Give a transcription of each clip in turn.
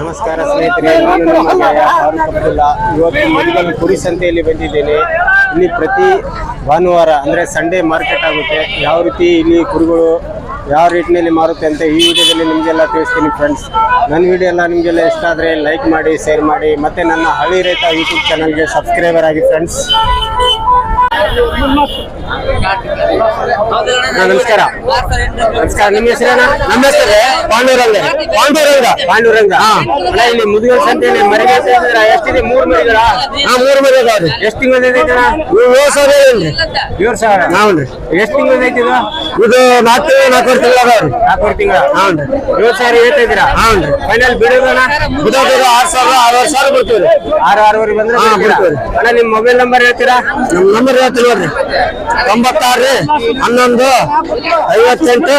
ನಮಸ್ಕಾರ ಸ್ನೇಹಿತರೆ ನಾನು ಫಾರೂಕ್ ಅಬ್ದುಲ್ಲಾ ಇವತ್ತು ಮರಿಗಲ್ ಕುರಿ ಸಂತೆಯಲ್ಲಿ ಬಂದಿದ್ದೇನೆ. ಇಲ್ಲಿ ಪ್ರತಿ ಭಾನುವಾರ ಅಂದರೆ ಸಂಡೇ ಮಾರ್ಕೆಟ್ ಆಗುತ್ತೆ. ಯಾವ ರೀತಿ ಇಲ್ಲಿ ಕುರಿಗಳು ಯಾವ ರೇಟ್ನಲ್ಲಿ ಮಾರುತ್ತೆ ಅಂತ ಈ ವಿಡಿಯೋದಲ್ಲಿ ನಿಮಗೆಲ್ಲ ತಿಳಿಸ್ತೀನಿ ಫ್ರೆಂಡ್ಸ್ ನನ್ನ ವಿಡಿಯೋ ಎಲ್ಲ ನಿಮಗೆಲ್ಲ ಇಷ್ಟ ಆದರೆ ಲೈಕ್ ಮಾಡಿ ಶೇರ್ ಮಾಡಿ ಮತ್ತು ನನ್ನ ಹಳ್ಳಿ ರೈತ ಯೂಟ್ಯೂಬ್ ಚಾನಲ್ಗೆ ಸಬ್ಸ್ಕ್ರೈಬರ್ ಆಗಿ ಫ್ರೆಂಡ್ಸ್ ನಮಸ್ಕಾರ. ನಮಸ್ಕಾರ. ನಿಮ್ಮ ಹೆಸರೇನ? ನಮ್ಮ ಹೆಸರೇ ಪಾಂಡುರಂಗ. ಪಾಂಡುರಂಗ? ಪಾಂಡುರಂಗ. ಅಲ್ಲ ಇಲ್ಲಿ ಮುದುಗಲ್ ಸಂತೆಯಲ್ಲಿ ಮರಿ ಎಷ್ಟಿದೆ ಮೂರು ಮರಿಗಳ ಹಾ ಮೂರು ಮರಿ ಅದಾವ್ರಿ ಎಷ್ಟು ತಿಂಗಳು ಏಳು ಸಾವಿರ ಏಳು ಸಾವಿರ. ಹೌನ್ರಿ ಎಷ್ಟು ತಿಂಗಳು ಐತಿ ಇದು? ಇದು ನಾಲ್ಕು ನಾಲ್ಕೂವರೆ ತಿಂಗಳು ಅದಾವ್ರಿ ನಾಲ್ಕೂವರೆ ತಿಂಗಳ? ಹೌನ್ರಿ ಏಳು ಸಾವಿರ ಹೇಳ್ತಾ ಇದ್ದೀರಾ? ಹೌನ್ರಿ ಫೈನಲ್ ಬಿಡೋಣ ಬಿಡೋದು ಆರು ಸಾವಿರ ಆರು ಸಾವಿರ ಬರ್ತೀವಿ ಆರು ಆರೂವರೆ ಬಂದ್ರೆ ಅಣ್ಣ ನಿಮ್ಮ ಮೊಬೈಲ್ ನಂಬರ್ ಹೇಳ್ತೀರಾ? ನಮ್ಮ ನಂಬರ್ ಹೇಳ್ತೀನಿ ನೋಡ್ರಿ ತೊಂಬತ್ತಾರು ಹನ್ನೊಂದು ಐವತ್ತೆಂಟು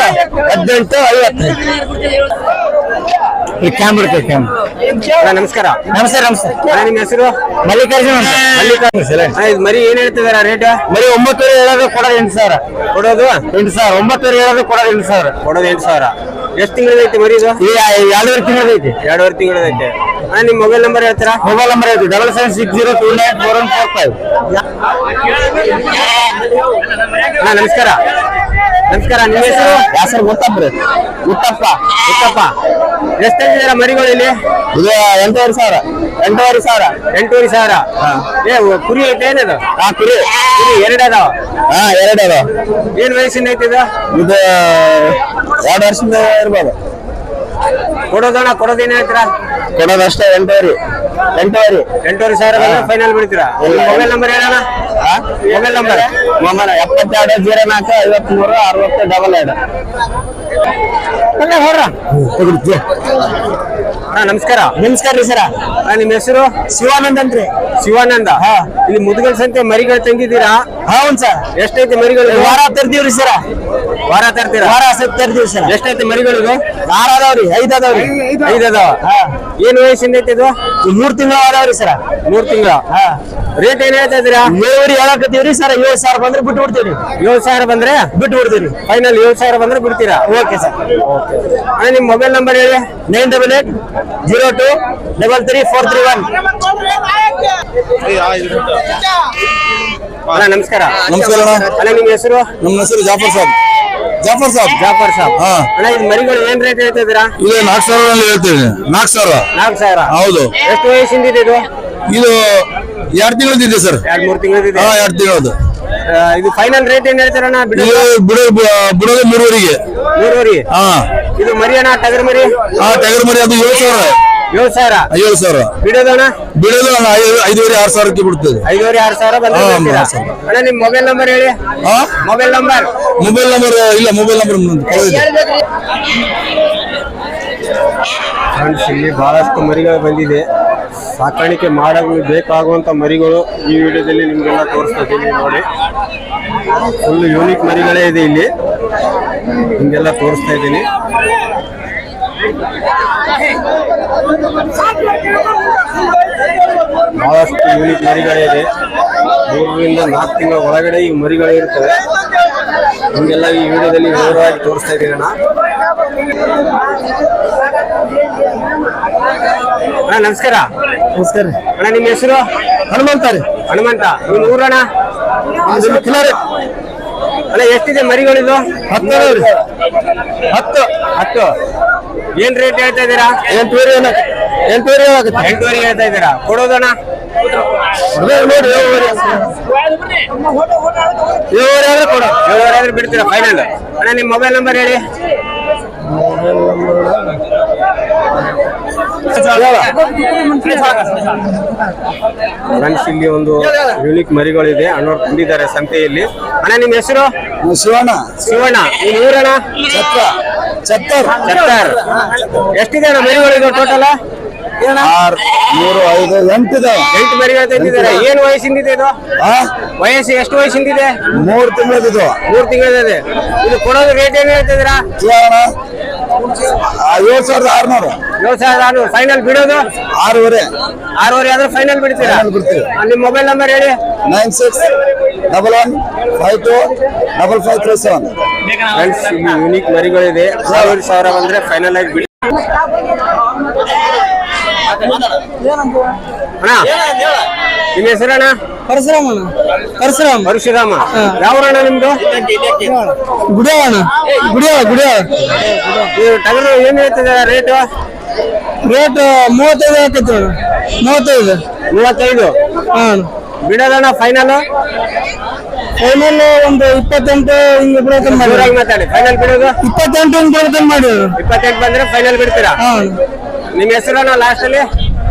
ಹದಿನೆಂಟು ಕ್ಯಾಮ್ರಾ ಕ್ಯಾಮ್ರಾ ನಮಸ್ಕಾರ ನಮಸ್ಕಾರ. ನಮಸ್ತೆ ಅಣ್ಣ, ನಿಮ್ಮ ಹೆಸರು? ಮಲ್ಲಿಕಾರ್ಜುನ ಅಂತ. ಮಲ್ಲಿಕಾರ್ಜುನ. ಅಣ್ಣ, ಇದು ಮರಿ ಏನ್ ಹೇಳ್ತಿದಾರ ರೇಟ್ ಮರಿ ಒಂಬತ್ತುವರೆ ಹೇಳೋದು ಕೊಡೋದು ಎಂಟು ಸಾವಿರ. ಕೊಡೋದು? ಎಂಟು ಸಾವಿರ. ಒಂಬತ್ತುವರೆ ಹೇಳೋದು ಕೊಡೋದು ಎಂಟು ಸಾವಿರ. ಕೊಡೋದು ಎಂಟು ಸಾವಿರ. ಎಷ್ಟು ತಿಂಗಳದೈತಿ ಮರಿ ಇದು? ಎರಡೂವರೆ ತಿಂಗಳದೈತಿ ಎರಡೂವರೆ ತಿಂಗಳದೈತಿ ಅಣ್ಣ ನಿಮ್ಮ ಮೊಬೈಲ್ ನಂಬರ್ ಹೇಳ್ತೀರಾ? ಮೊಬೈಲ್ ನಂಬರ್ ಹೇಳ್ತೀವಿ. Double seven six zero two nine four one four five ಅಣ್ಣ ನಮಸ್ಕಾರ. ನಮಸ್ಕಾರ ನಿಮ್ಮ ಹೆಸರು? ಹೆಸರು ಉತ್ತಪ್ಪ ರೀ. ಉತ್ತಪ್ಪ ಉತ್ತಪ್ಪ ಎಷ್ಟು ತಂದಿದ್ದೀರಾ ಮರಿಗಳು ಇಲ್ಲಿ? ಇದು ಎಂಟೂವರೆ ಸಾವಿರ. ಎಂಟೂವರೆ ಸಾವಿರ ಎಂಟೂವರೆ ಸಾವಿರ. ಏ ಕುರಿ ಐತೆ ಏನದು ಹಾ ಕುರಿ. ಕುರಿ ಎರಡು ಅದಾವ? ಹಾ ಎರಡು ಅದಾವ. ಏನ್ ವಯಸ್ಸಿನ ಐತಿ ಇದು? ಇದು ಎರಡು ವರ್ಷದಿಂದ ಇರ್ಬೋದು. ಕೊಡೋದಣ್ಣ ಕೊಡೋದೇನ ಹೇಳ್ತೀರಾ? ಕೊಡೋದಷ್ಟೇ ಎಂಟೂವರೆ. ಎಂಟೂವರೆ. ಎಂಟೂವರೆ ಸಾವಿರ ಫೈನಲ್ ಬಿಡ್ತೀರಾ? ಮೊಬೈಲ್ ನಂಬರ್ ಹೇಳೋಣ ಮೊಬೈಲ್ ನಂಬರ್? ಮೊಬೈಲ್ ಎಪ್ಪತ್ತೆರಡು ಜೀರೋ ನಾಲ್ಕು ಐವತ್ಮೂರು ಅರವತ್ತು ಡಬಲ್ ಎರಡು. ಹೊರ ಹಾ ನಮಸ್ಕಾರ. ನಮಸ್ಕಾರ ರೀ ಸರ. ನಿಮ್ಮ ಹೆಸರು? ಶಿವಾನಂದ್ ಅಂತ್ರಿ ಶಿವಾನಂದ. ಇಲ್ಲಿ ಮುದುಗಲ್ ಸಂತೆ ಮರಿಗಳು ತಂದಿದ್ದೀರಾ? ಹೌನ್ ಸರ್. ಎಷ್ಟೈತಿ ಮರಿಗಳು? ವಾರ ತರ್ತೀವ್ರಿ ಸರ. ವಾರ ತರ್ತೀರಾ? ವಾರ ತರ್ತೀವಿ ಸರ್. ಎಷ್ಟೈತಿ ಮರಿಗಳು ಆರ್ ಅದಾವ್ರಿ ಐದ್ ಅದಾವ್ರಿ ಐದ್ ಅದಾವ ಏನ್ ವಯಸ್ಸಿಂದ ಐತಿ ಇದು? ಮೂರ್ ತಿಂಗಳ ಅದಾವ್ರಿ ಸರ್. ಮೂರ್ ತಿಂಗಳ? ರೇಟ್ ಏನ್ ಹೇಳ್ತಾ ಇದ್ದೀರಾ? ಏಳುವರೆ ಹೇಳಕತ್ತೀವ್ರಿ ಸರ್ ಏಳು ಸಾವಿರ ಬಂದ್ರೆ ಬಿಟ್ಟು ಬಿಡ್ತೀವಿ ಏಳು ಸಾವಿರ ಬಂದ್ರೆ? ಬಿಟ್ಟು ಬಿಡ್ತೀವಿ ಫೈನಲ್ ಏಳು ಸಾವಿರ ಬಂದ್ರೆ ಬಿಡ್ತೀರಾ? ಓಕೆ ಸರ್ ಅಣ್ಣ ನಿಮ್ಮ ಮೊಬೈಲ್ ನಂಬರ್ ಹೇಳಿ. Nine double eight zero two double three four three one ಅಣ್ಣ ನಮಸ್ಕಾರ. ನಮಸ್ಕಾರ ಅಣ್ಣ. ನಿಮ್ ನಿಮ್ಮ ಹೆಸರು? ನಮ್ಮ ಹೆಸರು ಜಾಫರ್ ಸಾಬ್. ಜಾಫರ್ ಸಾಬ್ ಜಾಫರ್ ಸಾಬ್ ಹಾ. ಅಣ್ಣ ಇದು ಮರಿಗಳು ಏನ್ ರೇಟ್ ಹೇಳ್ತಿದ್ದೀರಾ ಇದು ನಾಲ್ಕು ಸಾವಿರ ಹೇಳ್ತೀವಿ ನಾಲ್ಕು ಸಾವಿರ. ನಾಲ್ಕು ಸಾವಿರ. ಹೌದು. ಎಷ್ಟು ವಯಸ್ಸಿಂದ ಇದೆ? ಇದು ಇದು ಎರಡು ತಿಂಗಳದಿದೆ ಸರ್. ಎರಡ್ ಮೂರು ತಿಂಗಳಿದೆ ಹಾ ಎರಡು ತಿಂಗಳದು ಇದು ಫೈನಲ್ ರೇಟ್ ಏನ್ ಹೇಳ್ತಾರಣ್ಣ ಇದು ಬಿಡೋ ಬಿಡೋದು ಮೂರುವರೆಗೆ. ಮೂರುವರೆ ಹಾ. ಇದು ಮರಿ ಅಣ್ಣ ಟಗರ್ ಮರಿ? ಆ ಟಗರ್ ಮರಿ ಅದು ಏಳು ಸಾವಿರ. ಏಳು ಸಾವಿರ? ಏಳು ಸಾವಿರ. ಬಿಡೋದಣ್ಣ ಬಿಡೋದು ಅಣ್ಣ ಐದು- ಐದೂವರೆ ಆರು ಸಾವಿರಕ್ಕೆ ಬಿಡ್ತದೆ. ಐದೂವರೆ ಆರು ಸಾವಿರ ಬಂದ್ರೆ ಹಾ, ಬಿಡ್ತೀರಾ? ಆರು ಸಾವಿರ. ಅಣ್ಣ ನಿಮ್ ಮೊಬೈಲ್ ನಂಬರ್ ಹೇಳಿ. ಹಾ ಮೊಬೈಲ್ ನಂಬರ್ ಮೊಬೈಲ್ ನಂಬರ್ ಇಲ್ಲ ಮೊಬೈಲ್ ನಂಬರ್ ಫ್ರೆಂಡ್ಸ್ ಇಲ್ಲಿ ಬಹಳಷ್ಟು ಮರಿಗಳು ಬಂದಿದೆ. ಸಾಕಾಣಿಕೆ ಮಾಡಲು ಬೇಕಾಗುವಂತ ಮರಿಗಳು ಈ ವಿಡಿಯೋದಲ್ಲಿ ನಿಮ್ಗೆಲ್ಲ ತೋರಿಸ್ತಾ ಇದ್ದೀನಿ ನೋಡಿ. ಫುಲ್ ಯೂನಿಕ್ ಮರಿಗಳೇ ಇದೆ ಇಲ್ಲಿ. ನಿಮ್ಗೆಲ್ಲ ತೋರಿಸ್ತಾ ಇದ್ದೀನಿ. ಬಹಳಷ್ಟು ಯೂನಿಟ್ ಮರಿಗಳೇ ಇದೆ. ಮೂರರಿಂದ ನಾಲ್ಕು ತಿಂಗಳ ಒಳಗಡೆ ಈ ಮರಿಗಳು ಇರ್ತವೆ. ನಿಮ್ಗೆಲ್ಲ ಈ ವಿಡಿಯೋದಲ್ಲಿ ವಿವರವಾಗಿ ತೋರಿಸ್ತಾ ಇದ್ದೀನಿ ಅಣ್ಣ. ಅಣ್ಣ ನಮಸ್ಕಾರ. ನಮಸ್ಕಾರ. ಅಣ್ಣ ನಿಮ್ಮ ಹೆಸರು? ಹನುಮಂತ ರೀ. ಹನುಮಂತ. ನಿಮ್ಮ ಊರಣ್ಣ? ಅಣ್ಣ ಎಷ್ಟಿದೆ ಮರಿಗಳಿದು? ಹತ್ತು ಹತ್ತು. ಹತ್ತು. ಏನ್ ರೇಟ್ ಹೇಳ್ತಾ ಇದ್ದೀರಾ? ಎಂಟುವರೆ ಎಂಟೂವರೆ ಎಂಟೂವರೆ ಹೇಳ್ತಾ ಇದ್ದೀರಾ? ಕೊಡೋದಣ್ಣ. ನೋಡಿ ಏಳುವರೆ ಏಳುವರೆ ಆದ್ರೆ ಕೊಡು. ಏಳುವರೆ ಆದ್ರೆ ಬಿಡ್ತೀರಾ ಫೈನಲ್ ಅಣ್ಣ ನಿಮ್ಮ ಮೊಬೈಲ್ ನಂಬರ್ ಹೇಳಿ. ಫ್ರೆಂಡ್ಸ್ ಇಲ್ಲಿ ಒಂದು ಯೂನಿಕ್ ಮರಿಗಳಿದೆ. ಅಣ್ಣವ್ರು ತುಂಬಿದ್ದಾರೆ ಸಂತೆಯಲ್ಲಿ. ಅಣ್ಣ ನಿಮ್ಮ ಹೆಸರು? ಶಿವಣ್ಣ. ಶಿವಣ್ಣ. ನಿಮ್ಮ ಊರಣ್ಣ? ಚತ್ತರ್ ಚತ್ತರ್ ಎಷ್ಟಿದೆ ಅಣ್ಣ ಮರಿಗಳಿದೆ ಟೋಟಲ್ ಆರು ಮೂರು ಐದು ಎಂಟು ಮರಿಗಳು ತಂದಿದ್ದಾರೆ ಏನ್ ವಯಸ್ಸಿಂದಿದೆ ಇದು? ಆ? ವಯಸ್ಸು ಎಷ್ಟು ವಯಸ್ಸಿಂದಿದೆ? ಮೂರು ತಿಂಗಳದಿದು. ಮೂರು ತಿಂಗಳಿದೆ ಇದು ಕೊಡೋದು ರೇಟ್ ಏನ್ ಹೇಳ್ತಿದ್ದೀರಾ? ಏಳು ಸಾವಿರದ ಆರುನೂರು. ಏಳು ಸಾವಿರದ ಆರುನೂರು. ಫೈನಲ್ ಬಿಡೋದು? ಆರೂವರೆ. ಆರೂವರೆ ಆದ್ರೆ ಫೈನಲ್ ಬಿಡ್ತೀರಾ? ನಿಮ್ ಬಿಡ್ತೀವಿ. ನಿಮ್ಮ ಮೊಬೈಲ್ ನಂಬರ್ ಹೇಳಿ. Nine six double one five two double five three seven friends ಇಲ್ಲಿ ಯೂನಿಕ್ ಮರಿಗಳಿದೆ. ಸಾವಿರ ಸಾವಿರ ಬಂದ್ರೆ ಫೈನಲ್ ಆಗಿ ಬಿಡಿ. ನಿಮ್ಮ ಹೆಸರಣ್ಣ ಪರಶುರಾಮ ಅಣ್ಣ ಪರಶುರಾಮ್. ಪರಶುರಾಮ. ಯಾವ ಅಣ್ಣ ನಿಮ್ದು? ಗುಡಿಯವ ಅಣ್ಣ. ಗುಡಿಯವ ಗುಡಿಯವ ಇದು ಟಗರು ಏನ್ ಹೇಳ್ತಿದೆ ರೇಟು? ರೇಟ್ ಮೂವತ್ತೈದು ಹಾಕೈತಿ ಮೂವತ್ತೈದು. ಮೂವತ್ತೈದು? ಹಾಂ ಬಿಡೋದಣ್ಣ ಫೈನಲ್ ಫೈನಲ್ ಒಂದು ಇಪ್ಪತ್ತೆಂಟು ಹಿಂಗೆ ಬಿಡೋಕೆ ಮಾಡಿ. ಮಾತಾಡಿ. ಫೈನಲ್ ಬಿಡೋದು? ಇಪ್ಪತ್ತೆಂಟು ಹಿಂಗೆ ಬಿಡೋಕೆ ಮಾಡಿ ಇಪ್ಪತ್ತೆಂಟು ಬಂದ್ರೆ ಫೈನಲ್ ಬಿಡ್ತೀರಾ? ಹಾಂ ನಿಮ್ಮ ಹೆಸರಣ್ಣ ಲಾಸ್ಟ್ ಅಲ್ಲಿ?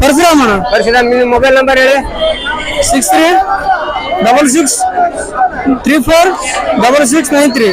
ಪರಶುರಾಮ್ ಅಣ್ಣ. ಪರಶುರಾಮ್ ನಿಮ್ಮ ಮೊಬೈಲ್ ನಂಬರ್ ಹೇಳಿ. Six three double six three four double six nine three